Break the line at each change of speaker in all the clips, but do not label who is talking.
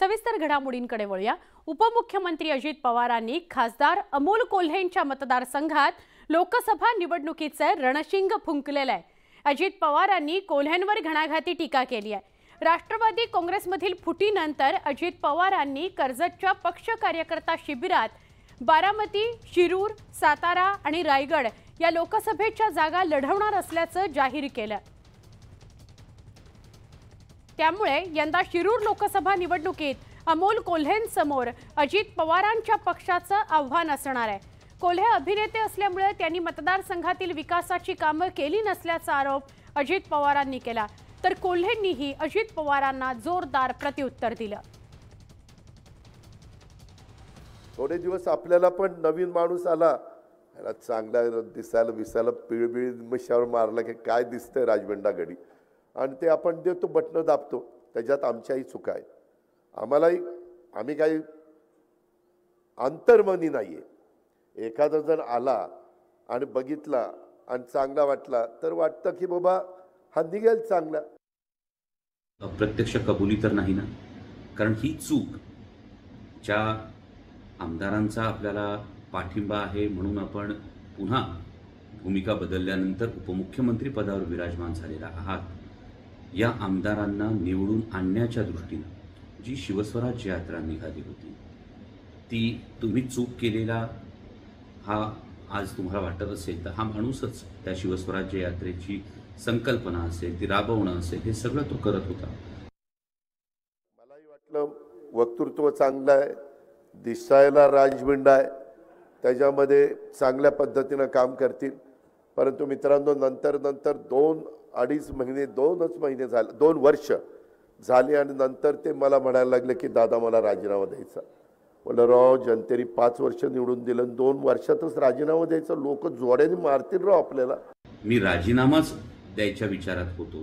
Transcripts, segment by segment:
सविस्तर घडामोडींकडे वळूया. उपमुख्यमंत्री अजित पवारांनी खासदार अमोल कोल्हेंच्या मतदारसंघात लोकसभा निवडणुकीचे रणशिंग फुंकलेलं आहे. अजित पवारांनी कोल्ह्यांवर घणाघाती टीका केली आहे. राष्ट्रवादी काँग्रेसमधील फुटीनंतर अजित पवारांनी कर्जतच्या पक्ष कार्यकर्ता शिबिरात बारामती शिरूर सातारा आणि रायगड या लोकसभेच्या जागा लढवणार असल्याचं जाहीर केलं. त्यामुळे यंदा शिरूर लोकसभा निवडणुकीत अमोल कोल्हेंसमोर अजित पवारांच्या पक्षाचं आव्हान असणार आहे. कोल्हे अभिनेते असल्यामुळे त्यांनी मतदारसंघातील विकासाची कामं केली नसल्याचा आरोप अजित पवारांनी केला. तर कोल्हेंनीही अजित पवारांना जोरदार प्रत्युत्तर दिलं.
थोडे दिवस आपल्याला पण नवीन माणूस आला. चांगला दिसायला बिसायला पिळबिळ मिशावर मारला की काय दिसतंय राजबंडागडी. आणि ते आपण देतो बटणं दाबतो. त्याच्यात आमच्याही चुका आहेत. आम्हालाही आम्ही काही अंतर्मनी नाही आहे एखादा जण आला आणि बघितला आणि चांगला वाटला तर वाटतं की बाबा हा निघेल चांगला.
अप्रत्यक्ष कबुली तर नाही ना? कारण ही चूक ज्या आमदारांचा आपल्याला पाठिंबा आहे म्हणून आपण पुन्हा भूमिका बदलल्यानंतर उपमुख्यमंत्री पदावर विराजमान झालेला आहात. या आमदारांना निवडून आणण्याच्या दृष्टीनं जी शिवस्वराज्य यात्रा निघाली होती ती तुम्ही चूक केलेला हा आज तुम्हाला वाटत असेल तर हा माणूसच त्या शिवस्वराज्य यात्रेची संकल्पना असेल ती राबवणं असेल हे सगळं तो करत होता.
मलाही वाटलं वक्तृत्व चांगलं आहे दिसायला राजबिंड आहे त्याच्यामध्ये चांगल्या पद्धतीनं काम करतील. परंतु मित्रांनो नंतर नंतर दोन अडीच महिने दोनच महिने झाले दोन वर्ष झाले आणि नंतर ते मला म्हणायला लागले की दादा मला राजीनामा द्यायचा. म्हणलं राव जनतेने पाच वर्ष निवडून दिलं आणि दोन वर्षातच राजीनामा द्यायचा. लोक जोड्याने मारतील राव आपल्याला.
मी राजीनामाच द्यायच्या विचारात होतो.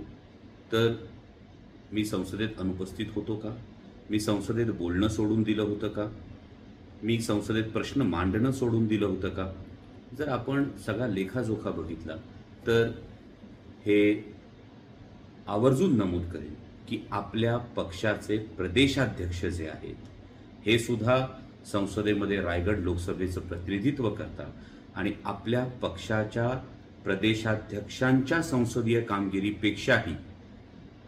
तर मी संसदेत अनुपस्थित होतो का? मी संसदेत बोलणं सोडून दिलं होतं का? मी संसदेत प्रश्न मांडणं सोडून दिलं होतं का? जर आपण सगळा लेखाजोखा बघितला तर हे आवर्जून नमूद करेन की आपल्या पक्षाचे प्रदेशाध्यक्ष जे आहेत हे सुद्धा संसदेमध्ये रायगड लोकसभेचं प्रतिनिधित्व करतात आणि आपल्या पक्षाच्या प्रदेशाध्यक्षांच्या संसदीय कामगिरीपेक्षाही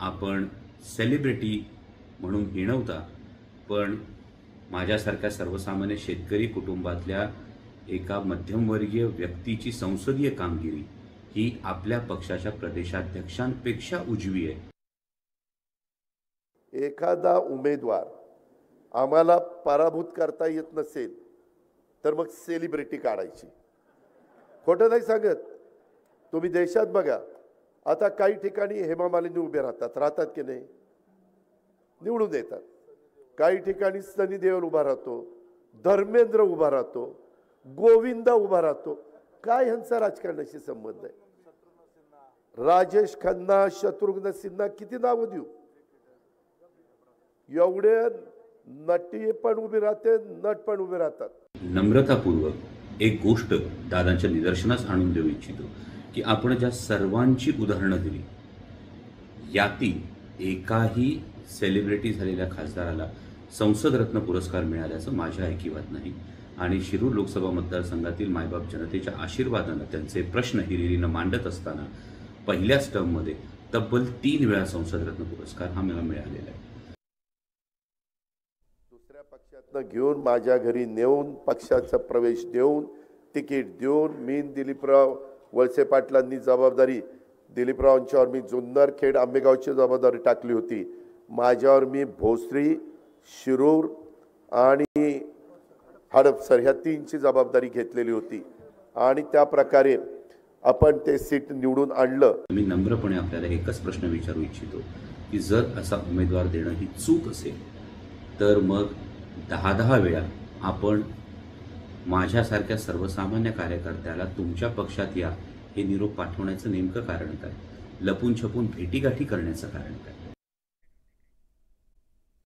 आपण सेलिब्रिटी म्हणून हिणवता. पण माझ्यासारख्या सर्वसामान्य शेतकरी कुटुंबातल्या एका मध्यमवर्गीय व्यक्तीची संसदीय कामगिरी ही आपल्या पक्षाच्या प्रदेशाध्यक्षांपेक्षा उजवी आहे.
एखादा उमेदवार आम्हाला पराभूत करता येत नसेल तर मग सेलिब्रिटी काढायची. खोटं नाही सांगत. तुम्ही देशात बघा आता काही ठिकाणी हेमा मालिनी उभे राहतात. राहतात की नाही? निवडून येतात. काही ठिकाणी सनी देवल उभा राहतो धर्मेंद्र उभा राहतो गोविंदा उभा राहतो. काय ह्यांचा राजकारणाशी संबंध आहे? राजेश खन्ना शत्रुघ्न सिन्हा किती नावं देऊ? एवढे नटी पण उभी राहते नट पण उभे राहतात.
नम्रतापूर्वक एक गोष्ट दादांच्या निदर्शनास आणून देऊ इच्छितो की आपण ज्या सर्वांची उदाहरणं दिली यातील एकाही सेलिब्रिटी झालेल्या खासदाराला संसद रत्न पुरस्कार मिळाल्याचं माझ्या ऐकिवात नाही. आणि शिरूर लोकसभा मतदारसंघातील मायबाप जनतेच्या आशीर्वादानं त्यांचे प्रश्न हिरिरीनं मांडत असताना पहिल्याच टर्ममध्ये तब्बल तीन वेळा संसदरत्न पुरस्कार हा मला मिळालेला आहे.
दुसऱ्या पक्षातनं घेऊन माझ्या घरी नेऊन पक्षाचा प्रवेश देऊन तिकीट देऊन मी दिलीपराव वळसे पाटलांनी जबाबदारी दिलीपरावांच्यावर मी जुन्नर खेड आंबेगावची जबाबदारी टाकली होती. माझ्यावर मी भोसरी शिरूर आणि हडपसर ह्या तीनची जबाबदारी घेतलेली होती. आणि त्या प्रकारे आपण ते सीट निवडून आणलं.
मी नम्रपणे आपल्याला एकच प्रश्न विचारू इच्छितो की जर असा उमेदवार देणं ही चूक असेल तर मग दहा दहा वेळा आपण माझ्यासारख्या सर्वसामान्य कार्यकर्त्याला तुमच्या पक्षात या हे निरोप पाठवण्याचं नेमकं कारण काय? लपून छपून भेटीगाठी करण्याचं कारण काय?